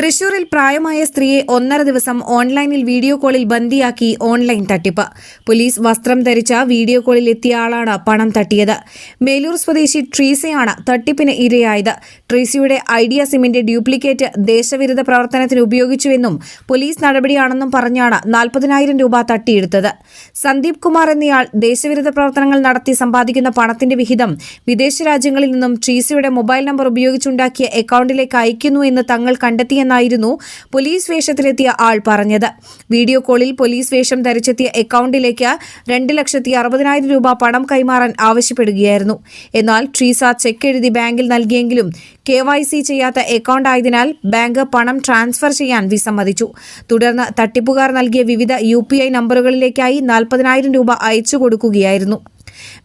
തൃശൂരിൽ പ്രായമായ സ്ത്രീയെ ഒന്നര ദിവസം ഓൺലൈനിൽ വീഡിയോ കോളിൽ ബന്ദിയാക്കി ഓൺലൈൻ തട്ടിപ്പ്. പോലീസ് വസ്ത്രം ധരിച്ച വീഡിയോ കോളിൽ എത്തിയ ആളാണ് പണം തട്ടിയത്. മേലൂർ സ്വദേശി ട്രീസയാണ് തട്ടിപ്പിന് ഇരയായത്. ട്രീസയുടെ ഐഡിയ സിമിന്റെ ഡ്യൂപ്ലിക്കേറ്റ് ദേശവിരുദ്ധ പ്രവർത്തനത്തിന് ഉപയോഗിച്ചുവെന്നും പോലീസ് നടപടിയാണെന്നും പറഞ്ഞാണ് നാൽപ്പതിനായിരം രൂപ തട്ടിയെടുത്തത്. സന്ദീപ് കുമാർ എന്നയാൾ ദേശവിരുദ്ധ പ്രവർത്തനങ്ങൾ നടത്തി സമ്പാദിക്കുന്ന പണത്തിന്റെ വിഹിതം വിദേശ രാജ്യങ്ങളിൽ നിന്നും ട്രീസയുടെ മൊബൈൽ നമ്പർ ഉപയോഗിച്ചുണ്ടാക്കിയ അക്കൗണ്ടിലേക്ക് അയക്കുന്നു എന്ന് തങ്ങൾ കണ്ടെത്തിയെന്നായിരുന്നു പോലീസ് വേഷത്തിലെത്തിയ ആൾ പറഞ്ഞത്. വീഡിയോ കോളിൽ പോലീസ് വേഷം ധരിച്ചെത്തിയ അക്കൗണ്ടിലേക്ക് രണ്ട് ലക്ഷത്തി അറുപതിനായിരം രൂപ പണം കൈമാറാൻ ആവശ്യപ്പെടുകയായിരുന്നു. എന്നാൽ ട്രീസ ചെക്ക് എഴുതി ബാങ്കിൽ നൽകിയെങ്കിലും കെ ചെയ്യാത്ത അക്കൗണ്ട് ആയതിനാൽ ബാങ്ക് പണം ട്രാൻസ്ഫർ ചെയ്യാൻ വിസമ്മതിച്ചു. തുടർന്ന് തട്ടിപ്പുകാർ നൽകിയ വിവിധ യു നമ്പറുകളിലേക്കായി നാൽപ്പതിനായിരം രൂപ അയച്ചു കൊടുക്കുകയായിരുന്നു.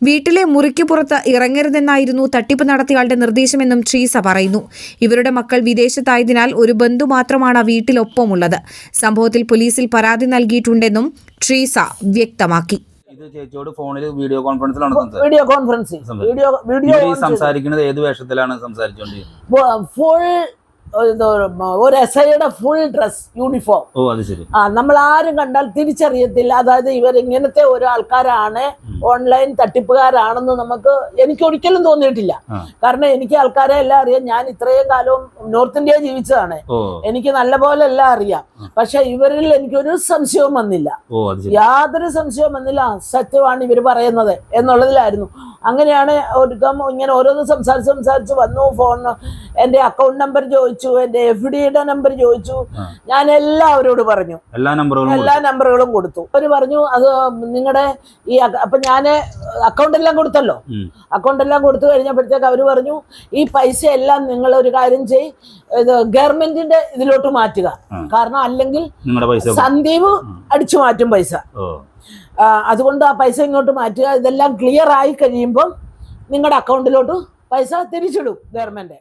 വീട്ടിലെ മുറിക്ക് പുറത്ത് ഇറങ്ങരുതെന്നായിരുന്നു തട്ടിപ്പ് നടത്തിയാളുടെ നിർദ്ദേശമെന്നും ട്രീസ പറയുന്നു. ഇവരുടെ മക്കൾ വിദേശത്തായതിനാൽ ഒരു ബന്ധു മാത്രമാണ് വീട്ടിലൊപ്പമുള്ളത്. സംഭവത്തിൽ പോലീസിൽ പരാതി നൽകിയിട്ടുണ്ടെന്നും ട്രീസ വ്യക്തമാക്കി. ഇത് ചേച്ചിയോട് ഫോണിൽ വീഡിയോ കോൺഫറൻസിലാണ് സംസാരിച്ചത്? വീഡിയോ കോൺഫറൻസിങ് വീഡിയോ വീഡിയോ സംസാരിക്കുന്നത് ഏത് വേഷത്തിലാണ് സംസാരിച്ചുകൊണ്ടിരിക്കുന്നത്? ഫുൾ ഒരു എസ് ഐയുടെ ഫുൾ ഡ്രസ് യൂണിഫോം ആ നമ്മൾ ആരും കണ്ടാൽ തിരിച്ചറിയത്തില്ല. അതായത് ഇവർ ഇങ്ങനത്തെ ഒരു ആൾക്കാരാണ് ഓൺലൈൻ തട്ടിപ്പുകാരാണെന്ന് നമുക്ക് എനിക്ക് ഒരിക്കലും തോന്നിയിട്ടില്ല. കാരണം എനിക്ക് ആൾക്കാരെ എല്ലാം അറിയാം. ഞാൻ ഇത്രയും കാലവും നോർത്ത് ഇന്ത്യ ജീവിച്ചതാണ്. എനിക്ക് നല്ലപോലെ എല്ലാം അറിയാം പക്ഷെ ഇവരിൽ എനിക്കൊരു സംശയവും വന്നില്ല. യാതൊരു സംശയവും വന്നില്ല. സത്യമാണ് ഇവർ പറയുന്നത് എന്നുള്ളതിലായിരുന്നു. അങ്ങനെയാണ് ഒരുക്കം ഇങ്ങനെ ഓരോന്ന് സംസാരിച്ച് സംസാരിച്ച് വന്നു. ഫോൺ എന്റെ അക്കൗണ്ട് നമ്പർ ചോദിച്ചു എന്റെ എഫ് ഡിയുടെ നമ്പർ ചോദിച്ചു. ഞാൻ എല്ലാവരോട് പറഞ്ഞു. എല്ലാ നമ്പറുകളും എല്ലാ നമ്പറുകളും കൊടുത്തു. അവർ പറഞ്ഞു അത് നിങ്ങളുടെ ഈ അപ്പൊ ഞാൻ അക്കൗണ്ട് എല്ലാം കൊടുത്തല്ലോ. അക്കൗണ്ട് എല്ലാം കൊടുത്തു കഴിഞ്ഞപ്പോഴത്തേക്ക് അവർ പറഞ്ഞു ഈ പൈസ എല്ലാം നിങ്ങൾ ഒരു കാര്യം ചെയ് ഇത് ഗവൺമെന്റിന്റെ ഇതിലോട്ട് മാറ്റുക. കാരണം അല്ലെങ്കിൽ സന്ദീപ് അടിച്ചു മാറ്റും പൈസ. അതുകൊണ്ട് ആ പൈസ ഇങ്ങോട്ട് മാറ്റുക. ഇതെല്ലാം ക്ലിയർ ആയി കഴിയുമ്പോൾ നിങ്ങളുടെ അക്കൗണ്ടിലോട്ട് പൈസ തിരിച്ചിടും ഗവൺമെന്റ്